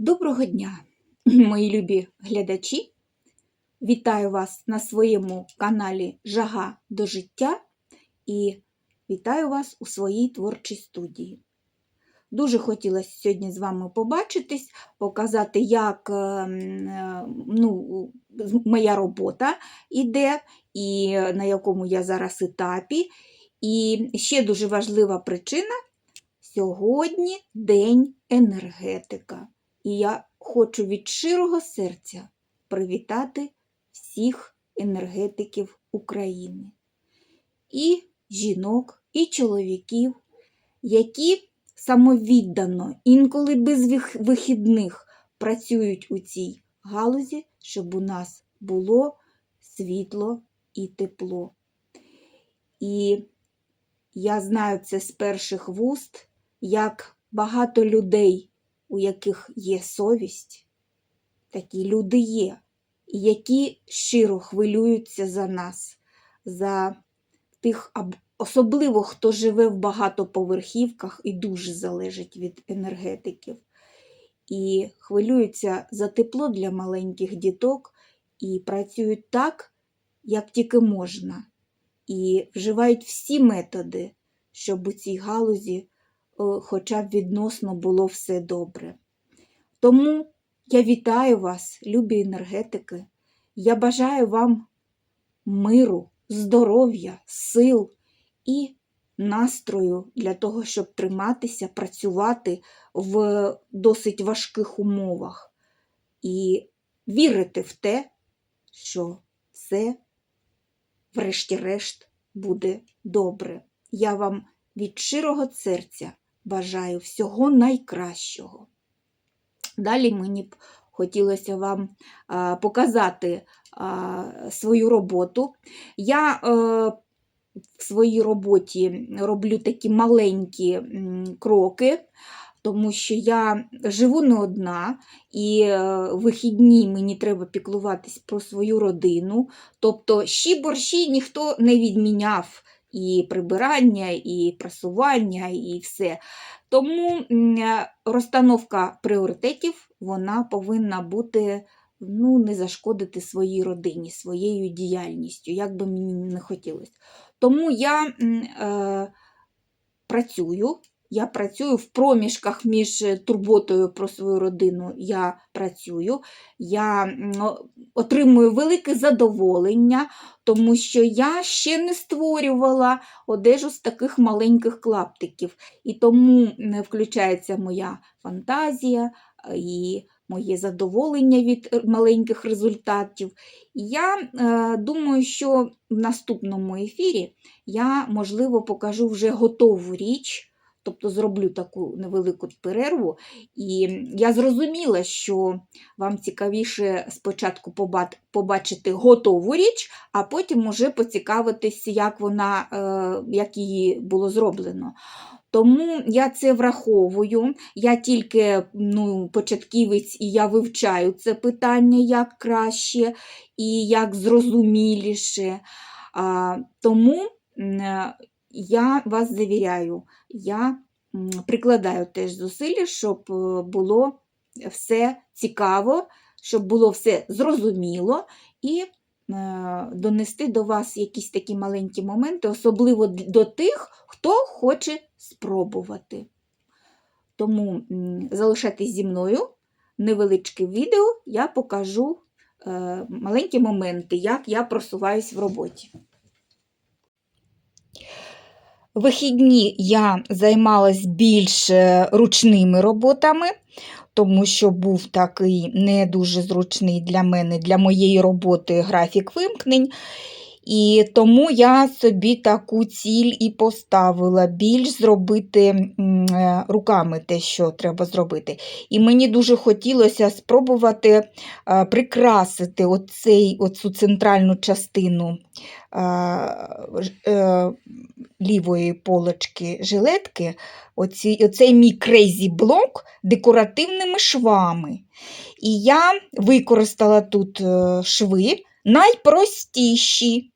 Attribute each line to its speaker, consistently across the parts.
Speaker 1: Доброго дня, мої любі глядачі! Вітаю вас на своєму каналі Жага до життя і вітаю вас у своїй творчій студії. Дуже хотілося сьогодні з вами побачитись, показати, як е, е, ну, моя робота іде, і на якому я зараз етапі. І ще дуже важлива причина сьогодні День енергетика. І я хочу від щирого серця привітати всіх енергетиків України. І жінок, і чоловіків, які самовіддано, інколи без вихідних працюють у цій галузі, щоб у нас було світло і тепло. І я знаю це з перших вуст, як багато людей, у яких є совість, такі люди є, які щиро хвилюються за нас, за тих, особливо хто живе в багатоповерхівках і дуже залежить від енергетиків. І хвилюються за тепло для маленьких діток і працюють так, як тільки можна, і вживають всі методи, щоб у цій галузі хоча б відносно було все добре. Тому я вітаю вас, любі енергетики. Я бажаю вам миру, здоров'я, сил і настрою для того, щоб триматися, працювати в досить важких умовах і вірити в те, що все, врешті-решт, буде добре. Я вам від щирого серця бажаю всього найкращого. Далі мені б хотілося вам показати свою роботу. Я е, в своїй роботі роблю такі маленькі кроки, тому що я живу не одна, і е, вихідні мені треба піклуватись про свою родину. Тобто щі борщі ніхто не відміняв. І прибирання, і прасування, і все. Тому е, розстановка пріоритетів вона повинна бути ну, не зашкодити своїй родині, своєю діяльністю, як би мені не хотілося. Тому я е, працюю. Я працюю в проміжках між е, турботою про свою родину. Я працюю, я отримую велике задоволення, тому що я ще не створювала одежу з таких маленьких клаптиків. І тому включається моя фантазія е, і моє задоволення від маленьких результатів. Я е, думаю, що в наступному ефірі я, можливо, покажу вже готову річ. Тобто зроблю таку невелику перерву, і я зрозуміла, що вам цікавіше спочатку побачити готову річ, а потім уже поцікавитись, як вона, е, як її було зроблено. Тому я це враховую. Я тільки ну, початківець і я вивчаю це питання як краще і як зрозуміліше. Тому е, я вас завіряю, я прикладаю теж зусилля, щоб е, було все цікаво, щоб було все зрозуміло і е, донести до вас якісь такі маленькі моменти, особливо до тих, хто хоче спробувати. Тому залишайтесь зі мною. Невеличке відео я покажу е, маленькі моменти, як я просуваюсь в роботі. Вихідні я займалась більш е, ручними роботами, тому що був такий не дуже зручний для мене, для моєї роботи графік вимкнень. І тому я собі таку ціль і поставила більш зробити е, руками те, що треба зробити. І мені дуже хотілося спробувати е, прикрасити оцей, оцю центральну частину е, лівої полочки жилетки, оці, оцей мій крейзі блок декоративними швами. І я використала тут шви найпростіші.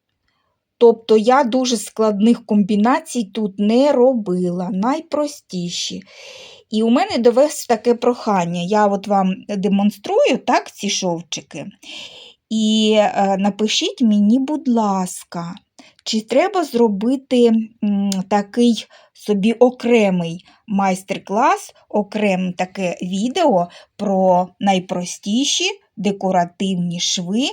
Speaker 1: Тобто я дуже складних комбінацій тут не робила, найпростіші. І у мене до вас таке прохання. Я от вам демонструю так, ці шовчики. І е, напишіть мені, будь ласка, чи треба зробити м, такий собі окремий майстер-клас, окреме таке відео про найпростіші декоративні шви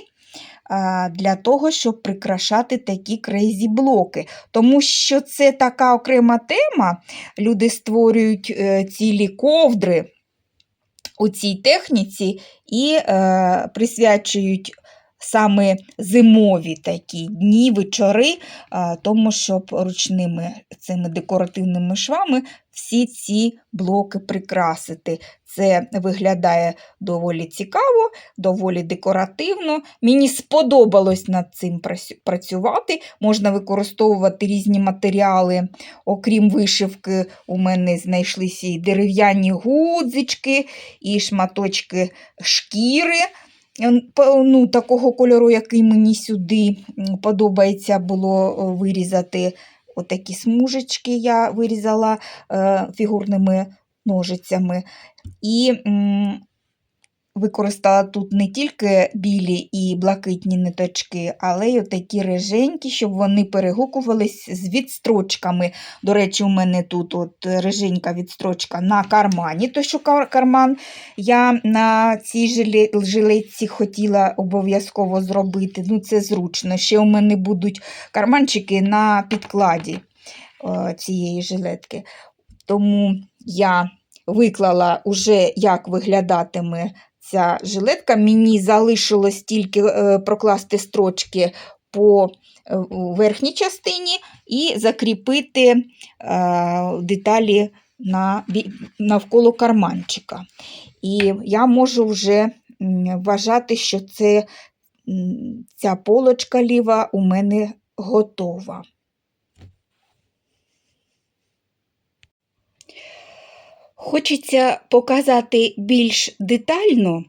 Speaker 1: для того, щоб прикрашати такі крейзі блоки. Тому що це така окрема тема. Люди створюють е, цілі ковдри у цій техніці і е, присвячують саме зимові такі дні, вечори, тому щоб ручними цими декоративними швами всі ці блоки прикрасити. Це виглядає доволі цікаво, доволі декоративно. Мені сподобалось над цим працювати. Можна використовувати різні матеріали. Окрім вишивки, у мене знайшлися і дерев'яні гудзички, і шматочки шкіри. Ну, такого кольору, який мені сюди подобається було е, вирізати. Отакі смужечки я вирізала е, фігурними ножицями. І використала тут не тільки білі і блакитні ниточки, але й отакі реженькі, щоб вони перегукувались з відстрочками. До речі, у мене тут от реженька відстрочка на кармані, той що карман я на цій жилетці хотіла обов'язково зробити. Ну, це зручно. Ще у мене будуть карманчики на підкладі е, цієї жилетки. Тому я виклала уже, як виглядатиме ця жилетка. Мені залишилось тільки е, прокласти строчки по е, верхній частині і закріпити е, деталі на, навколо карманчика. І я можу вже вважати, що це, ця полочка ліва у мене готова. Хочеться показати більш детально,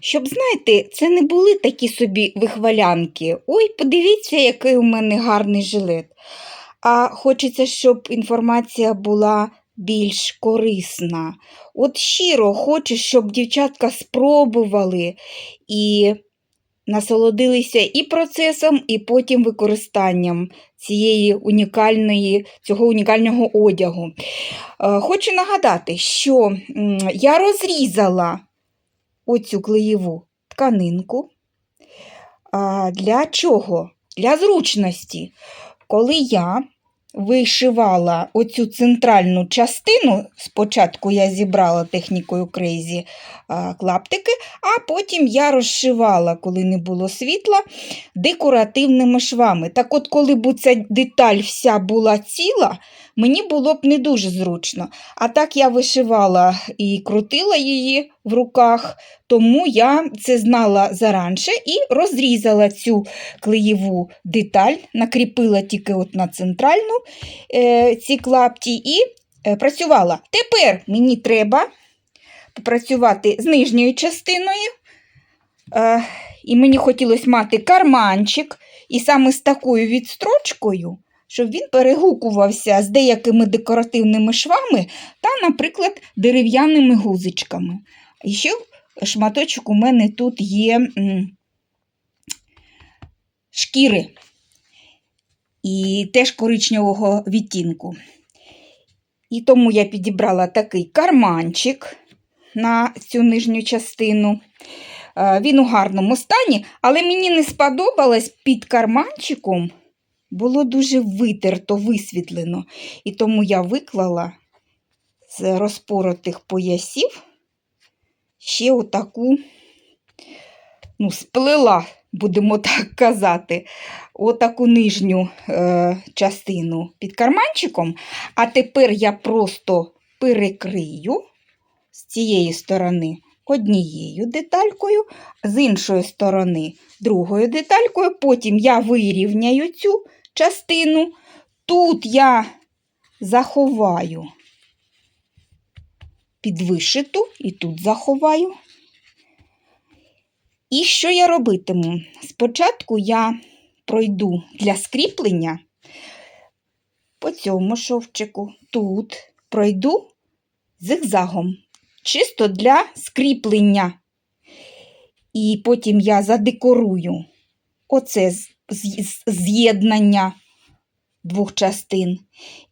Speaker 1: щоб, знаєте, це не були такі собі вихвалянки. Ой, подивіться, який у мене гарний жилет. А хочеться, щоб інформація була більш корисна. От щиро хочу, щоб дівчатка спробували і насолодилися і процесом, і потім використанням цієї унікальної, цього унікального одягу. Е, Хочу нагадати, що я розрізала оцю клеєву тканинку. Для чого? Для зручності. Коли я вишивала оцю центральну частину, спочатку я зібрала технікою крейзі клаптики, а потім я розшивала, коли не було світла, декоративними швами. Так от, коли б ця деталь вся була ціла, мені було б не дуже зручно. А так я вишивала і крутила її в руках, тому я це знала заранше і розрізала цю клеєву деталь, накріпила тільки от на центральну е, ці клапті і е, працювала. Тепер мені треба попрацювати з нижньою частиною. Е, і мені хотілося мати карманчик, і саме з такою відстрочкою, щоб він перегукувався з деякими декоративними швами та, наприклад, дерев'яними гузичками. І ще шматочок у мене тут є шкіри і теж коричневого відтінку. І тому я підібрала такий карманчик на цю нижню частину. Е, Він у гарному стані, але мені не сподобалось під карманчиком. Було дуже витерто, висвітлено. І тому я виклала з розпоротих поясів ще отаку, ну, сплела, будемо так казати, отаку нижню е, частину під карманчиком. А тепер я просто перекрию з цієї сторони однією деталькою, з іншої сторони другою деталькою. Потім я вирівняю цю частину. Тут я заховаю під вишиту і тут заховаю. І що я робитиму? Спочатку я пройду для скріплення по цьому шовчику. Тут пройду зигзагом, чисто для скріплення. І потім я задекорую оце з'єднання двох частин.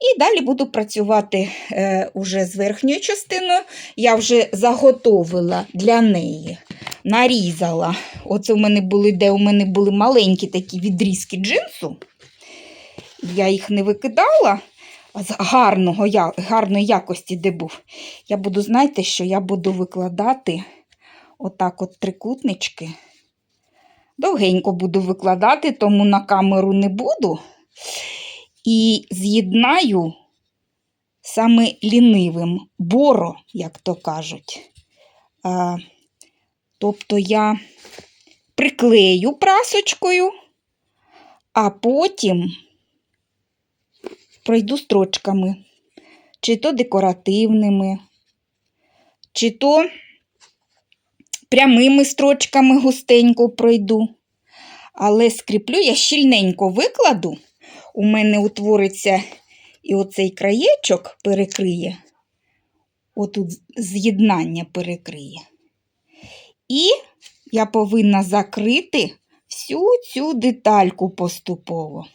Speaker 1: І далі буду працювати е, уже з верхньою частиною. Я вже заготовила для неї, нарізала. Оце у мене були, де у мене були маленькі такі відрізки джинсу. Я їх не викидала з гарного, гарної якості, де був. Я буду, знаєте, що я буду викладати отак от трикутнички. Довгенько буду викладати, тому на камеру не буду. І з'єднаю саме лінивим боро, як то кажуть. А, тобто я приклею прасочкою, а потім пройду строчками, чи то декоративними, чи то прямими строчками густенько пройду. Але скріплю я щільненько викладу. У мене утвориться і оцей краєчок перекриє, отут з'єднання перекриє. І я повинна закрити всю цю детальку поступово.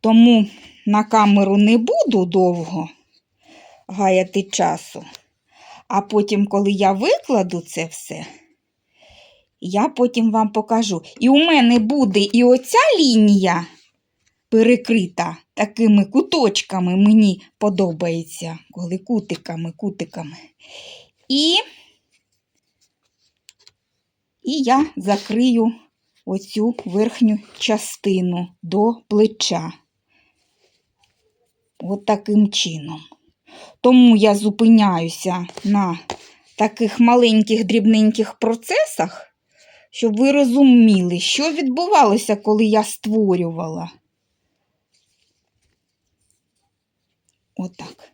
Speaker 1: Тому на камеру не буду довго гаяти часу. А потім, коли я викладу це все, я потім вам покажу. І у мене буде і оця лінія перекрита такими куточками, мені подобається, коли кутиками, кутиками. І, і я закрию оцю верхню частину до плеча. От таким чином. Тому я зупиняюся на таких маленьких дрібненьких процесах, щоб ви розуміли, що відбувалося, коли я створювала. Отак.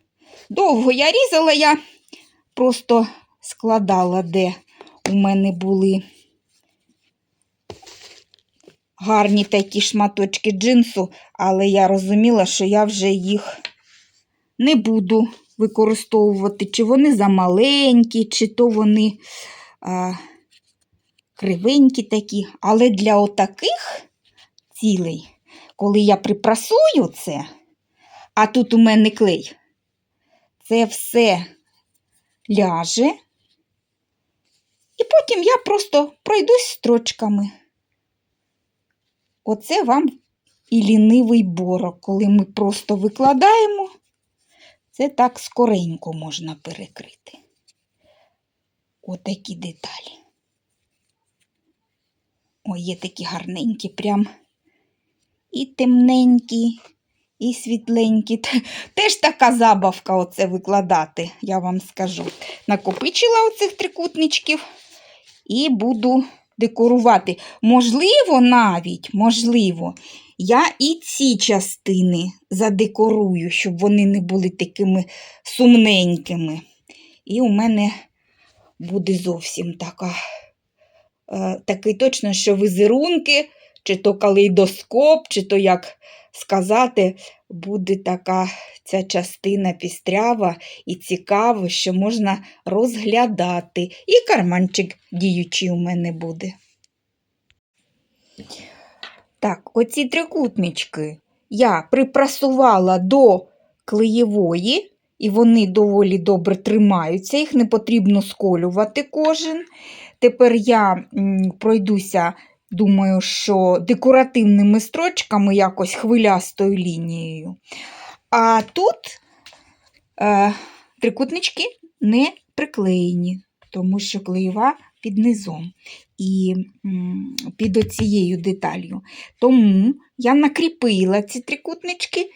Speaker 1: Довго я різала, я просто складала, де у мене були гарні такі шматочки джинсу, але я розуміла, що я вже їх не буду використовувати, чи вони замаленькі, чи то вони а, кривенькі такі. Але для отаких цілей, коли я припрасую це, а тут у мене клей, це все ляже. І потім я просто пройдусь строчками. Оце вам і лінивий борок, коли ми просто викладаємо, це так скоренько можна перекрити. Отакі деталі. Ой, є такі гарненькі, прям і темненькі, і світленькі. Теж така забавка оце викладати, я вам скажу. Накопичила оцих трикутничків і буду декорувати. Можливо, навіть, можливо, я і ці частини задекорую, щоб вони не були такими сумненькими. І у мене буде зовсім така, е, такий точно, що візерунки, чи то калейдоскоп, чи то як сказати, буде така ця частина пістрява і цікаво, що можна розглядати. І карманчик діючий у мене буде. Так, оці трикутнички я припрасувала до клеєвої, і вони доволі добре тримаються, їх не потрібно сколювати кожен. Тепер я пройдуся, думаю, що декоративними строчками, якось хвилястою лінією. А тут е, трикутнички не приклеєні, тому що клеєва під низом і під оцією деталью. Тому я накріпила ці трикутнички,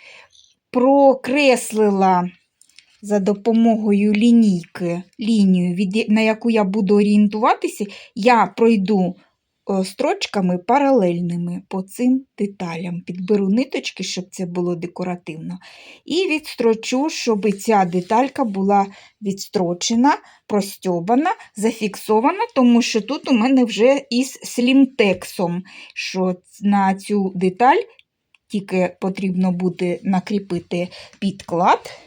Speaker 1: прокреслила за допомогою лінійки, лінію, на яку я буду орієнтуватися, я пройду строчками паралельними по цим деталям. Підберу ниточки, щоб це було декоративно. І відстрочу, щоб ця деталька була відстрочена, простьобана, зафіксована, тому що тут у мене вже із слімтексом, що на цю деталь тільки потрібно буде накріпити підклад,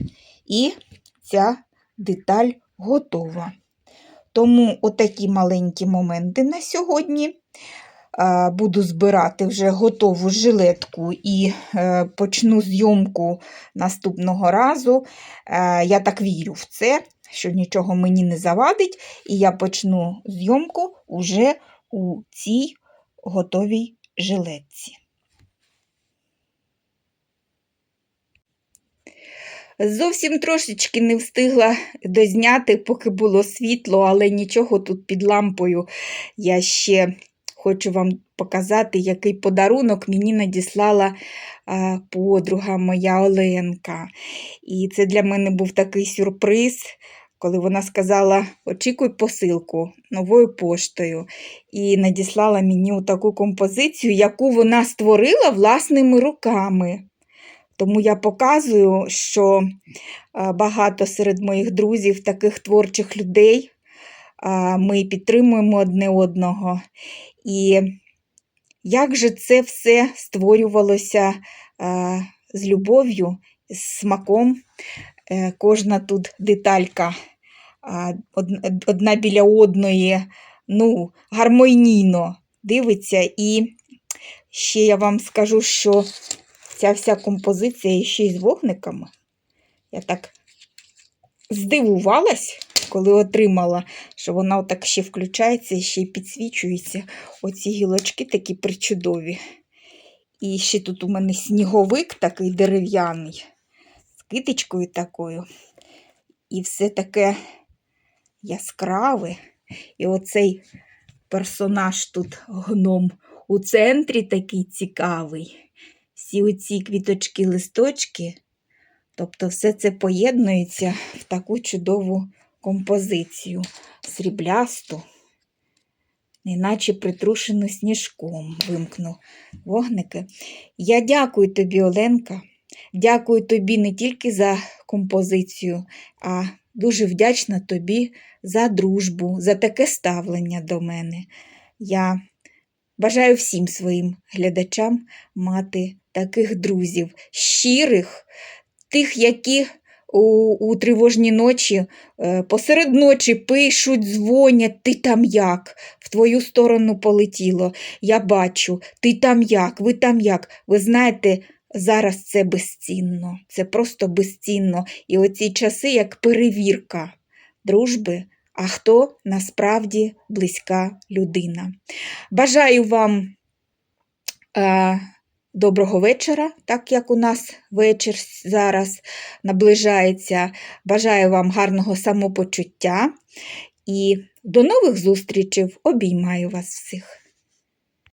Speaker 1: і ця деталь готова. Тому отакі маленькі моменти на сьогодні. Е, Буду збирати вже готову жилетку і е, почну зйомку наступного разу. Е, Я так вірю в це, що нічого мені не завадить, і я почну зйомку уже у цій готовій жилетці. Зовсім трошечки не встигла дозняти, поки було світло, але нічого тут під лампою. Я ще хочу вам показати, який подарунок мені надіслала подруга моя Оленка. І це для мене був такий сюрприз, коли вона сказала: очікуй посилку новою поштою. І надіслала мені таку композицію, яку вона створила власними руками. Тому я показую, що багато серед моїх друзів таких творчих людей. Ми підтримуємо одне одного. І як же це все створювалося з любов'ю, з смаком. Е, Кожна тут деталька одна біля одної, ну, гармонійно дивиться. І ще я вам скажу, що ця вся композиція ще й з вогниками. Я так здивувалась, коли отримала, що вона отак ще включається і ще й підсвічується. Оці гілочки такі причудові. І ще тут у мене сніговик такий дерев'яний, з китичкою такою. І все таке яскраве. І оцей персонаж тут гном у центрі такий цікавий. Всі оці квіточки, листочки. Тобто все це поєднується в таку чудову композицію сріблясту, неначе притрушену сніжком вимкну вогники. Я дякую тобі, Оленка. Дякую тобі не тільки за композицію, а дуже вдячна тобі за дружбу, за таке ставлення до мене. Я бажаю всім своїм глядачам мати таких друзів, щирих, тих, які у, у тривожні ночі е, посеред ночі пишуть, дзвонять, ти там як, в твою сторону полетіло. Я бачу, ти там як, ви там як. Ви знаєте, зараз це безцінно, це просто безцінно. І оці часи як перевірка дружби, а хто насправді близька людина. Бажаю вам. Е, Доброго вечора, так як у нас вечір зараз наближається. Бажаю вам гарного самопочуття і до нових зустрічей. Обіймаю вас всіх.